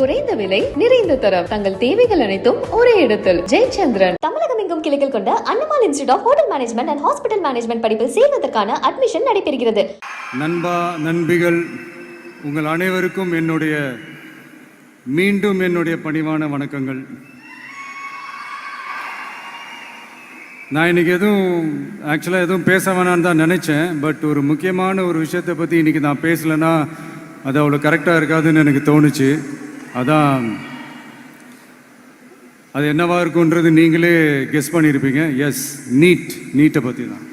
குறைந்த விலை நிறைந்த தரம். தங்கள் தேவைகள் அனைத்தும் ஒரே இடத்தில். ஜெயச்சந்திரன். தமிழகம் எங்கும் கிளைகள் கொண்ட Annamal institute of hotel management and hospital management படிப்பில் சேர்வதற்கான அட்மிஷன் நடைபெறுகிறது. நண்பா நண்பிகள் உங்கள் அனைவருக்கும் என்னுடைய மீண்டும் என்னுடைய பணிவான வணக்கங்கள். நான் இன்னைக்கு எதுவும் ஆக்சுவலாக எதுவும் பேச வேணான்னு தான் நினச்சேன். பட் ஒரு முக்கியமான ஒரு விஷயத்தை பற்றி இன்னைக்கு நான் பேசலைன்னா அது அவ்வளோ கரெக்டாக இருக்காதுன்னு எனக்கு தோணுச்சு. அதான் அது என்னவா இருக்குன்றது நீங்களே கெஸ் பண்ணியிருப்பீங்க. எஸ் நீட் நீட்டை பற்றி தான்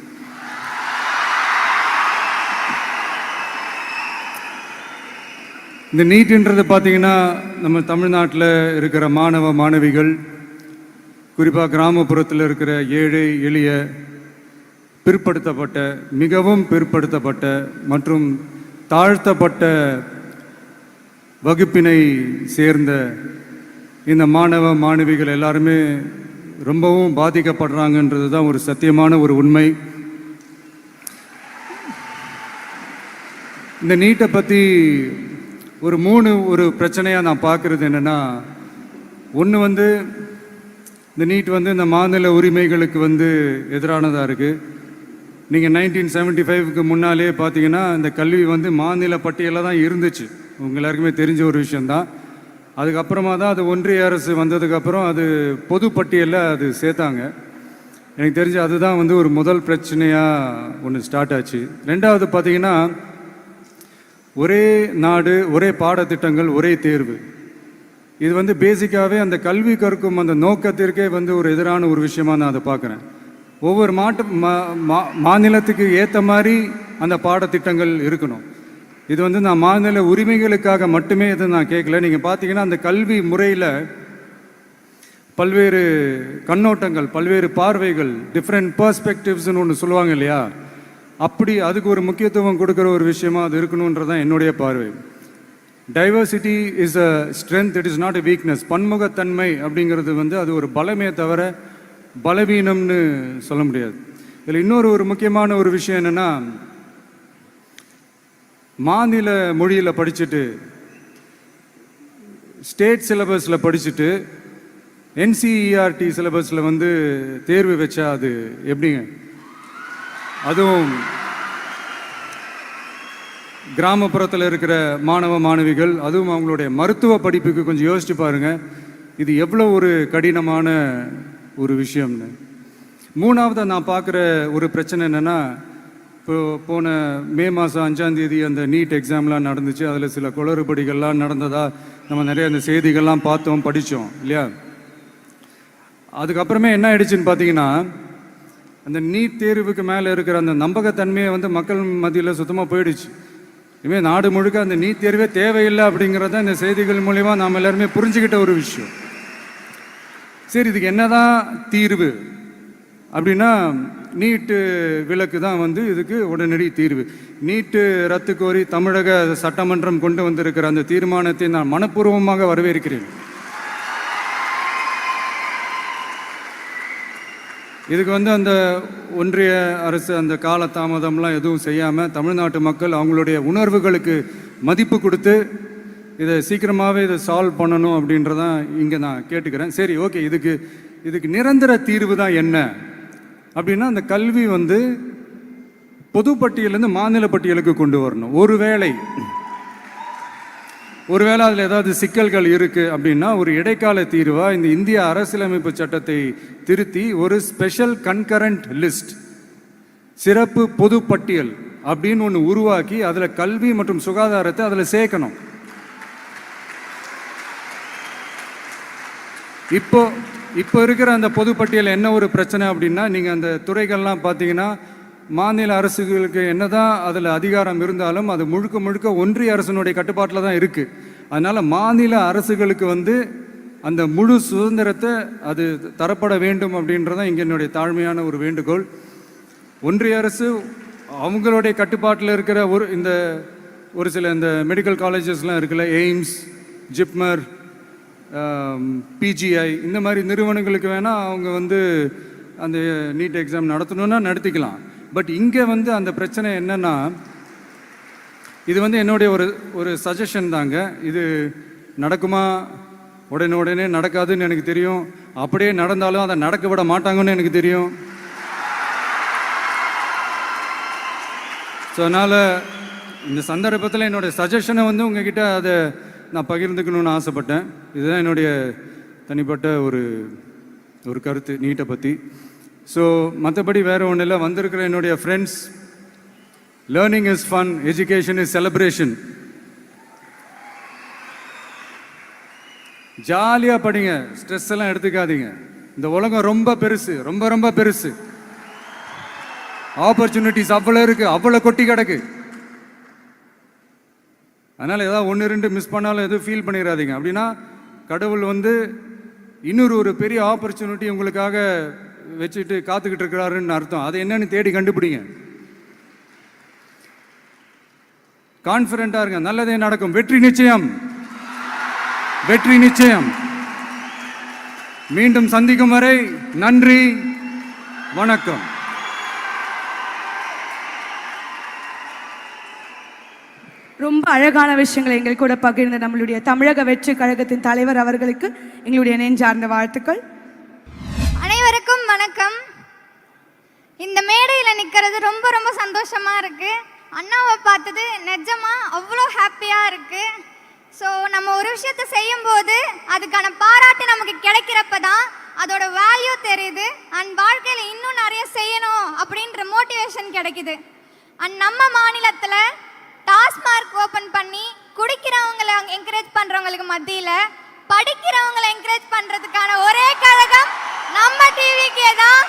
இந்த நீட்டுன்றது பார்த்தீங்கன்னா நம்ம தமிழ்நாட்டில் இருக்கிற மாணவ மாணவிகள் குறிப்பாக கிராமப்புறத்தில் இருக்கிற ஏழை எளிய பிற்படுத்தப்பட்ட மிகவும் பிற்படுத்தப்பட்ட மற்றும் தாழ்த்தப்பட்ட வகுப்பினை சேர்ந்த இந்த மாணவ மாணவிகள் எல்லாருமே ரொம்பவும் பாதிக்கப்படுறாங்கன்றது தான் ஒரு சத்தியமான ஒரு உண்மை. இந்த நீட்டை பற்றி ஒரு மூணு ஒரு பிரச்சனையாக நான் பார்க்குறது என்னென்னா ஒன்று வந்து இந்த நீட் வந்து இந்த மாநில உரிமைகளுக்கு வந்து எதிரானதாக இருக்குது நீங்கள் நைன்டீன் செவன்ட்டி ஃபைவ்க்கு முன்னாலே பார்த்தீங்கன்னா இந்த கல்வி வந்து மாநில பட்டியலில் தான் இருந்துச்சு. உங்க எல்லாருக்குமே தெரிஞ்ச ஒரு விஷயந்தான் அதுக்கப்புறமா தான் அது ஒன்றிய அரசு வந்ததுக்கப்புறம் அது பொது பட்டியலில் அது சேர்த்தாங்க. எனக்கு தெரிஞ்சு அதுதான் வந்து ஒரு முதல் பிரச்சனையாக ஒன்று ஸ்டார்ட் ஆச்சு. ரெண்டாவது பார்த்தீங்கன்னா ஒரே நாடு ஒரே பாடத்திட்டங்கள் ஒரே தேர்வு. இது வந்து பேசிக்காகவே அந்த கல்வி கற்கும் அந்த நோக்கத்திற்கே வந்து ஒரு எதிரான ஒரு விஷயமாக நான் அதை பார்க்குறேன் ஒவ்வொரு மாட்டு மா- மா- மாநிலத்துக்கு ஏற்ற மாதிரி அந்த பாடத்திட்டங்கள் இருக்கணும். இது வந்து நான் மாநில உரிமைகளுக்காக மட்டுமே இதை நான் கேட்கல. நீங்கள் பார்த்தீங்கன்னா அந்த கல்வி முறையில் பல்வேறு கண்ணோட்டங்கள் பல்வேறு பார்வைகள் டிஃப்ரெண்ட் பர்ஸ்பெக்டிவ்ஸ்னு ஒன்று சொல்லுவாங்க இல்லையா? அப்படி அதுக்கு ஒரு முக்கியத்துவம் கொடுக்குற ஒரு விஷயமா அது இருக்கணுன்றதான் என்னுடைய பார்வை. Diversity is a strength it is not a weakness பன்முகத்தன்மை அப்படிங்கிறது வந்து அது ஒரு பலமே தவிர பலவீனம்னு சொல்ல முடியாது. இதில் இன்னொரு ஒரு முக்கியமான ஒரு விஷயம் என்னென்னா மாநில மொழியில் படிச்சுட்டு ஸ்டேட் சிலபஸில் படிச்சுட்டு என்சிஇஆர்டி சிலபஸில் வந்து தேர்வு வச்சா அது எப்படிங்க? அதுவும் கிராமப்புறத்தில் இருக்கிற மாணவ மாணவிகள் அதுவும் அவங்களுடைய மருத்துவ படிப்புக்கு கொஞ்சம் யோசிச்சு பாருங்க. இது எவ்வளோ ஒரு கடினமான ஒரு விஷயம்னு. மூணாவதாக நான் பார்க்குற ஒரு பிரச்சனை என்னென்னா இப்போ போன மே மாதம் அஞ்சாந்தேதி அந்த நீட் எக்ஸாம்லாம் நடந்துச்சு. அதில் சில குளறுபடிகள்லாம் நடந்ததா நம்ம நிறைய அந்த செய்திகள்லாம் பார்த்தோம் படித்தோம் இல்லையா? அதுக்கப்புறமே என்ன ஆயிடுச்சுன்னு பார்த்தீங்கன்னா அந்த நீட் தேர்வுக்கு மேலே இருக்கிற அந்த நம்பகத்தன்மையை வந்து மக்கள் மத்தியில் சுத்தமாக போயிடுச்சு. இனிமேல் நாடு முழுக்க அந்த நீட் தேர்வே தேவையில்லை அப்படிங்கிறத இந்த செய்திகள் மூலிமா நாம் எல்லாருமே புரிஞ்சுக்கிட்ட ஒரு விஷயம். சரி இதுக்கு என்னதான் தீர்வு? அப்படின்னா நீட்டு விலக்கு தான் வந்து இதுக்கு உடனடி தீர்வு. நீட்டு ரத்து கோரி தமிழக சட்டமன்றம் கொண்டு வந்திருக்கிற அந்த தீர்மானத்தை நான் மனப்பூர்வமாக வரவேற்கிறேன். இதுக்கு வந்து அந்த ஒன்றிய அரசு அந்த கால தாமதம்லாம் எதுவும் செய்யாமல் தமிழ்நாட்டு மக்கள் அவங்களுடைய உணர்வுகளுக்கு மதிப்பு கொடுத்து இதை சீக்கிரமாகவே இதை சால்வ் பண்ணணும் அப்படின்றதான் இங்கே நான் கேட்டுக்கிறேன். சரி ஓகே. இதுக்கு இதுக்கு நிரந்தர தீர்வு தான் என்ன? அப்படின்னா அந்த கல்வி வந்து பொதுப்பட்டியலேருந்து மாநில பட்டியலுக்கு கொண்டு வரணும். ஒருவேளை ஒருவேளை அதில் ஏதாவது சிக்கல்கள் இருக்குது அப்படின்னா ஒரு இடைக்கால தீர்வாக இந்த இந்திய அரசியலமைப்பு சட்டத்தை திருத்தி ஒரு ஸ்பெஷல் கன்கரண்ட் லிஸ்ட் சிறப்பு பொது பட்டியல் அப்படின்னு ஒன்று உருவாக்கி அதில் கல்வி மற்றும் சுகாதாரத்தை அதில் சேர்க்கணும். இப்போ இப்போ இருக்கிற அந்த பொதுப்பட்டியல் என்ன ஒரு பிரச்சனை அப்படின்னா நீங்கள் அந்த துறைகள்லாம் பார்த்தீங்கன்னா மாநில அரசுகளுக்கு என்னதான் அதில் அதிகாரம் இருந்தாலும் அது முழுக்க முழுக்க ஒன்றிய அரசினுடைய கட்டுப்பாட்டில் தான் இருக்குது அதனால் மாநில அரசுகளுக்கு வந்து அந்த முழு சுதந்திரத்தை அது தரப்பட வேண்டும் அப்படின்றதான் இங்கே என்னுடைய தாழ்மையான ஒரு வேண்டுகோள். ஒன்றிய அரசு அவங்களுடைய கட்டுப்பாட்டில் இருக்கிற ஒரு இந்த ஒரு சில இந்த மெடிக்கல் காலேஜஸ்லாம் இருக்குல்ல எய்ம்ஸ் ஜிப்மர் பிஜிஐ இந்த மாதிரி நிறுவனங்களுக்கு வேணால் அவங்க வந்து அந்த நீட் எக்ஸாம் நடத்தணும்னா நடத்திக்கலாம். பட் இங்கே வந்து அந்த பிரச்சனை என்னென்னா இது வந்து என்னுடைய ஒரு ஒரு சஜஷன் தாங்க. இது நடக்குமா? உடனே உடனே நடக்காதுன்னு எனக்கு தெரியும். அப்படியே நடந்தாலும் அதை நடக்க விட மாட்டாங்கன்னு எனக்கு தெரியும். ஸோ அதனால் இந்த சந்தர்ப்பத்தில் என்னுடைய சஜஷனை வந்து உங்ககிட்ட அதை நான் பகிர்ந்துக்கணும்னு ஆசைப்பட்டேன். இதுதான் என்னுடைய தனிப்பட்ட ஒரு ஒரு கருத்து நீட்டை பற்றி ஸோ மற்றபடி வேறு ஒன்றும் இல்லை. வந்திருக்கிற என்னுடைய friends learning is fun education is celebration ஜாலியாக படிங்க. ஸ்ட்ரெஸ் எல்லாம் எடுத்துக்காதீங்க. இந்த உலகம் ரொம்ப பெருசு ரொம்ப ரொம்ப பெருசு. ஆப்பர்ச்சுனிட்டிஸ் அவ்வளோ இருக்குது அவ்வளோ கொட்டி கிடக்கு. அதனால் ஏதாவது ஒன்று ரெண்டு மிஸ் பண்ணாலும் எதுவும் ஃபீல் பண்ணிடாதீங்க அப்படின்னா கடவுள் வந்து இன்னொரு ஒரு பெரிய ஆப்பர்ச்சுனிட்டி உங்களுக்காக வச்சுட்டு காத்துக்கிட்டு இருக்கிறாருன்னு அர்த்தம். அதை என்னன்னு தேடி கண்டுபிடிங்க. கான்ஃபிடென்ட்டாக இருங்க. நல்லதே நடக்கும். வெற்றி நிச்சயம். வெற்றி நிச்சயம். மீண்டும் சந்திக்கும் வரை நன்றி. வணக்கம். ரொம்ப அழகான விஷயங்களை எங்கள் கூட பகிர்ந்த நம்மளுடைய தமிழக வெற்றி கழகத்தின் தலைவர் அவர்களுக்கு எங்களுடைய நெஞ்சார்ந்த வாழ்த்துக்கள். அனைவருக்கும் வணக்கம். இந்த மேடையில் நிற்கிறது ரொம்ப ரொம்ப சந்தோஷமா இருக்கு. அண்ணாவை பார்த்தது நிஜமாக அவ்வளோ ஹாப்பியாக இருக்கு. ஸோ நம்ம ஒரு விஷயத்தை செய்யும்போது அதுக்கான பாராட்டு நமக்கு கிடைக்கிறப்ப தான் அதோட வேல்யூ தெரியுது. அண்ட் வாழ்க்கையில் இன்னும் நிறைய செய்யணும் அப்படின்ற மோட்டிவேஷன் கிடைக்குது. அண்ட் நம்ம மாநிலத்தில் டாஸ்மார்க் ஓப்பன் பண்ணி குடிக்கிறவங்களை என்கரேஜ் பண்ணுறவங்களுக்கு மத்தியில் படிக்கிறவங்களை என்கரேஜ் பண்ணுறதுக்கான ஒரே கழகம் நம்ம டிவிக்கே தான்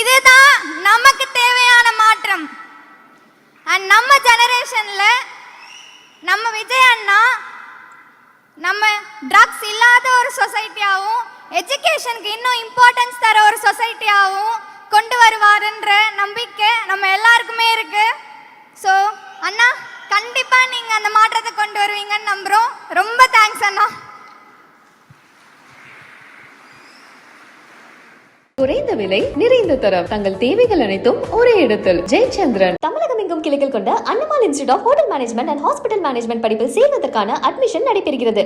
இதுதான் நமக்கு தேவையான மாற்றம். அண்ட் நம்ம ஜெனரேஷன்ல நம்ம விஜய் அண்ணா நம்ம ட்ரக்ஸ் இல்லாத ஒரு சொசைட்டியாகவும் எஜுகேஷனுக்கு இன்னும் இம்பார்ட்டன்ஸ் தர ஒரு சொசைட்டியாகவும் கொண்டு வருவாருன்ற நம்பிக்கை நம்ம எல்லாருக்குமே இருக்கு. ஸோ அண்ணா கண்டிப்பா நீங்க அந்த மாற்றத்தை கொண்டு வருவீங்கன்னு நம்புறோம். ரொம்ப தேங்க்ஸ் அண்ணா. குறைந்த விலை நிறைந்த தரம். தங்கள் தேவைகள் அனைத்தும் ஒரே இடத்தில். ஜெயச்சந்திரன். தமிழகம் எங்கும் கிளைகள் கொண்ட Annamal institute of hotel management and hospital management படிப்பில் சேர்வதற்கான அட்மிஷன் நடைபெறுகிறது.